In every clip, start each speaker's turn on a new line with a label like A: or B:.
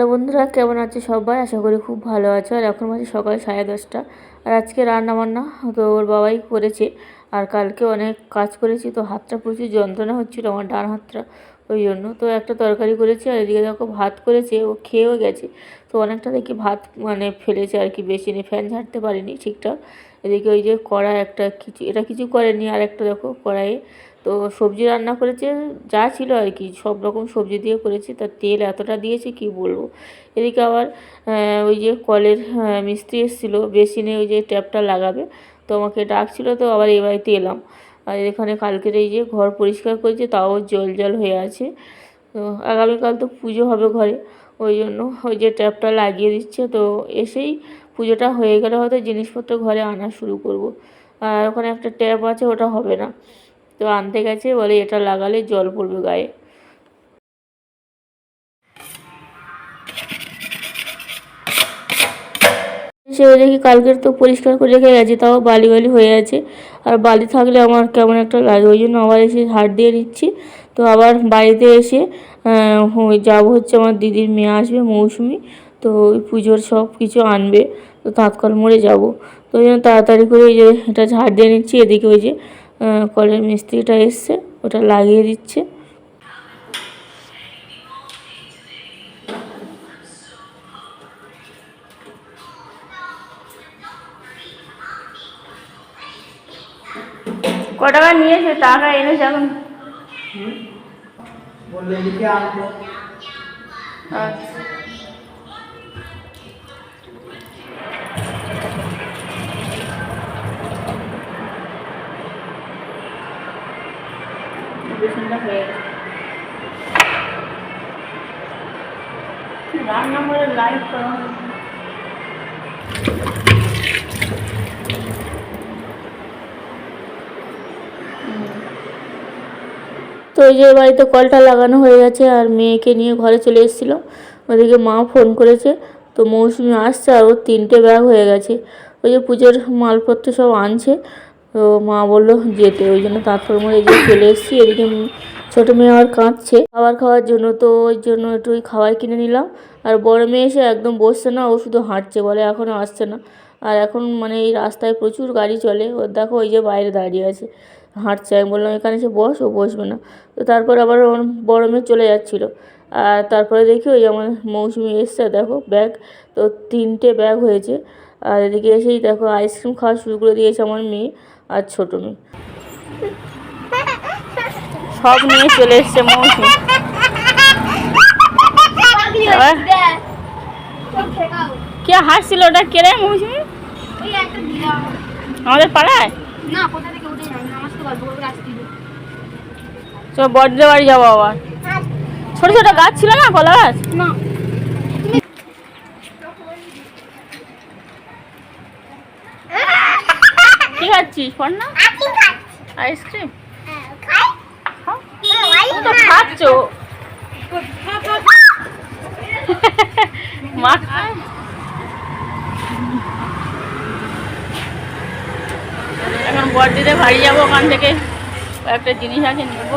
A: Hello বন্ধুরা, কেমন আছে সবাই? আশা করি খুব ভালো আছো। আর এখন বাজে সকাল সাড়ে দশটা। আর আজকে রান্না বান্না তো ওর বাবাই করেছে। আর কালকে অনেক কাজ করেছি, তো হাতটা প্রচুর যন্ত্রণা হচ্ছিল আমার ডান হাতটা। ওই জন্য তো একটা তরকারি করেছি, আর এদিকে দেখো ভাত করেছে, ও খেয়েও গেছে। তো অনেকটা দেখি ভাত মানে ফেলেছে আর কি, বেশি নেই, ফ্যান ঝাড়তে পারিনি ঠিকঠাক। এদিকে ওই যে কড়াই একটা কিছু এটা কিছু করেনি, আর একটা দেখো কড়াইয়ে। তো সবজি রান্না করেছে, যা ছিল আর কি, সব রকম সবজি দিয়ে করেছি। তার তেল এতটা দিয়েছে, কি বলব? এদিকে আবার ওই যে কলের মিস্ত্রি এসেছিল, বেসিনে ওই যে ট্যাপটা লাগাবে। তো আমাকে ডাকছিল, তো আবার এই বাড়িতে এলাম। আর এখানে কালকের এই যে ঘর পরিষ্কার করেছে, তাও জল জল হয়ে আছে। তো আগামীকাল তো পুজো হবে ঘরে, ওই জন্য ওই যে ট্যাপটা লাগিয়ে দিচ্ছে। তো এসেই পুজোটা হয়ে গেলে হয়তো জিনিসপত্র ঘরে আনা শুরু করব। আর ওখানে একটা ট্যাপ আছে, ওটা হবে না। তো আনতে গেছে, বলে এটা লাগালে জল পড়বে গায়ে। সে দেখি কালকের তো পরিষ্কার করে রেখে গেছে, তাও বালি বালি হয়ে আছে। আর বালি থাকলে আমার কেমন একটা লাগে, ওই জন্য আবার এসে ঝাড় দিয়ে নিচ্ছি। তো আবার বাড়িতে এসে যাব হচ্ছে আমার দিদির মেয়ে আসবে, মৌসুমি। তো ওই পুজোর সব কিছু আনবে। তো তাৎকাল মরে যাব। তো ওই জন্য তাড়াতাড়ি করে এই যে এটা ঝাড় দিয়ে নিচ্ছি এদিকে ওই যে কলের মিস্ত্রিটা এসছে ওটা লাগিয়ে দিচ্ছে। ক টাকা নিয়েছে? টাকা এনেছে এখন। আচ্ছা। তো এই যে বাড়িতে কলটা লাগানো হয়ে গেছে আর মেয়েকে নিয়ে ঘরে চলে এসেছিলাম ওদিকে মা ফোন করেছে, তো মৌসুমি আসছে আর ওর তিনটে ব্যাগ হয়ে গেছে। ওই যে পুজোর মালপত্র সব আনছে, তো মা বলল যেতে। ওই জন্য তারপর মধ্যে যে চলে এসেছি। এদিকে ছোটো মেয়ে আবার কাঁদছে। খাবার খাওয়ার জন্য তো ওই জন্য একটু খাবার কিনে নিলাম। আর বড় মেয়ে এসে একদম বসছে না, ও শুধু হাঁটছে বলে, এখনও আসছে না। আর এখন মানে এই রাস্তায় প্রচুর গাড়ি চলে। ওর দেখো ওই যে বাইরে দাঁড়িয়ে আছে, হাঁটছে। আমি বললাম, এখানে এসে বস, ও বসবে না। তো তারপর আবার ওর বড় মেয়ে চলে যাচ্ছিল। আর তারপরে দেখি ওই আমার মৌসুমি এসছে, দেখো ব্যাগ। তো তিনটে ব্যাগ হয়েছে। আর এদিকে এসেই দেখো আইসক্রিম খাওয়া শুরু করে দিয়েছে আমার মেয়ে আর ছোটো মেয়ে। সব নিয়ে চলে এসছে মৌসুমি। কে হাসছিল ওটা কে রে মৌসুমি? আমাদের পাড়ায়? চল বড়দের বাড়ি যাব আবার। ছোট ছোট গাছ ছিল না কলা গাছ?
B: না
A: কি খাচ্ছিস পর না আইসক্রিম খাচ্ছ মা এখন বড়দিতে বাড়ি যাব ওখান থেকে একটা জিনিস আছে নেব।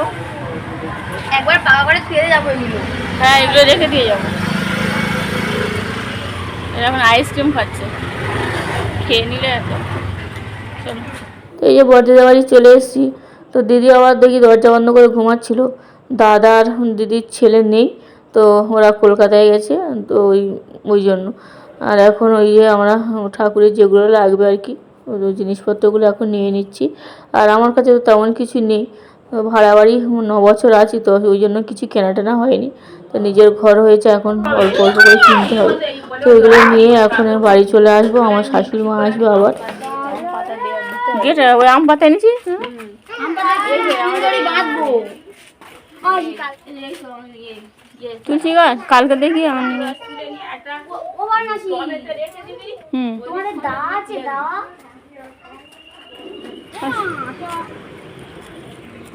B: একবার পাকা করে শুয়ে যাব এগুলো।
A: হ্যাঁ এগুলো রেখে দিয়ে যাব। এরা এখন আইসক্রিম খাচ্ছে। খেয়ে নিলে এত। চলো। তো এই যে বর্দিদা বাড়ি চলে এসেছি। তো দিদি আবার দেখি দরজা বন্ধ করে ঘুমাচ্ছিল। দাদার দিদির ছেলে নেই তো ওরা কলকাতায় গেছে তো ওই ওই জন্য। আর এখন ওই যে আমরা ঠাকুরের যেগুলো লাগবে আর কি ওই জিনিসপত্রগুলো এখন নিয়ে নিচ্ছি। আর আমার কাছে তো তেমন কিছু নেই ভাড়া বাড়ি ন বছর আছি তো ওই জন্য কিছু কেনাটেনা হয়নি। তো নিজের ঘর হয়েছে এখন অল্প অল্প করে কিনতে হবে। তো ওইগুলো নিয়ে এখন বাড়ি চলে আসব আমার শাশুড়ি মা আসবে আবার। গেট ওই আম পাতা এনেছি
B: বাঁধবো।
A: তুলসী গাছ কালকে দেখি আমি
B: ও বানাসি
A: হুম
B: তোমাদের দা আছে দা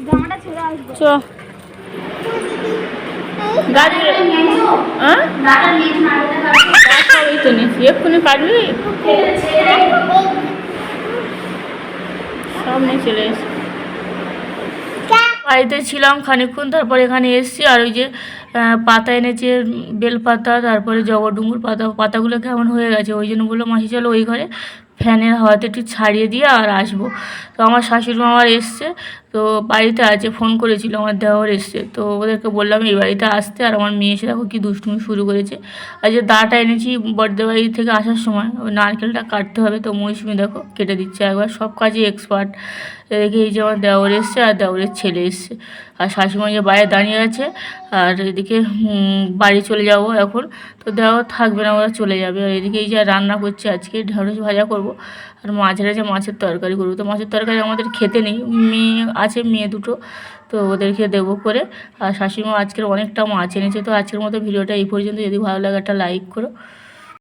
B: জামাটা ছেড়ে আসব
A: চ গাছ হ্যাঁ
B: দাটা নিয়ে নাড়তে
A: গাছ সবই তো নিয়েছি এক্ষুনি কাটবি সব নিয়ে চলে এসেছি বাড়িতে ছিলাম খানিকক্ষণ, তারপর এখানে এসছি আর ওই যে পাতা এনেছে বেলপাতা তারপরে জগডুঙ্গুর পাতা, পাতাগুলো কেমন হয়ে গেছে, ওই জন্য বলল, মাসি, চলো ওই ঘরে ফ্যানের হাওয়াতে একটু ছাড়িয়ে দিয়ে আর আসব। তো আমার শাশুড়ি মামার এসছে তো বাড়িতে আছে ফোন করেছিল আমার দেওয়ার এসছে। তো ওদেরকে বললাম, এই বাড়িতে আসতে আর আমার মেয়ে এসে দেখো কি দুষ্টুমি শুরু করেছে। আর যে দাটা এনেছি বর্দের বাড়ি থেকে আসার সময়, ওই নারকেলটা কাটতে হবে তো মৌসুমি দেখো কেটে দিচ্ছে একবার, সব কাজে এক্সপার্ট এদিকে এই যে আমার দেওর এসছে আর দেওরের ছেলে এসছে। আর শাশুড়ি যে বাইরে দাঁড়িয়ে আছে, আর এদিকে বাড়ি চলে যাব এখন। তো দেওয়া থাকবে না, ওরা চলে যাবে। আর এদিকে এই যে রান্না করছে আজকে, ঢেঁড়স ভাজা করব। আর মাছের আছে মাছের তরকারি করব। তো মাছের তরকারি আমাদের খেতে নেই। মেয়ে আছে, মেয়ে দুটো। তো ওদেরকে দেবো করে। আর শাশুড়িমা আজকের অনেকটা মাছ এনেছে, তো আজকের মতো ভিডিওটা এই পর্যন্ত। যদি ভালো লাগে একটা লাইক করো।